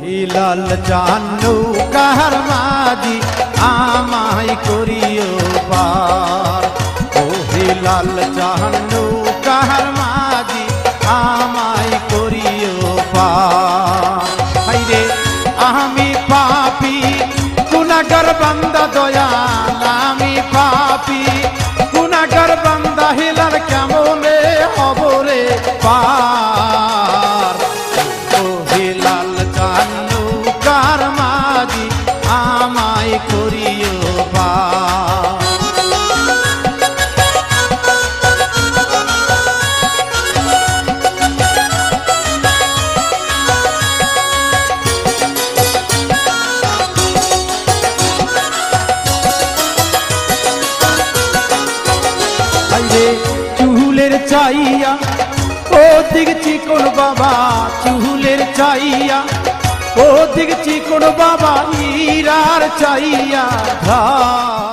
Hilal জানু, কাহার মাঝি আমায় করিও পার? ও হিলাল জানু, কাহার মাঝি আমায় করিও পার? আমি পাপি গুনাগার বান্দা দয়াল, আমি পাপি গুনাগার বান্দা হিলাল কেমনে হবরে পার? ও আমায় করিও আইরে চুলের চাইয়া ও দিক চিকন বাবা চুলের চাইয়া ও দিক চিকন বাবা चाहिया था।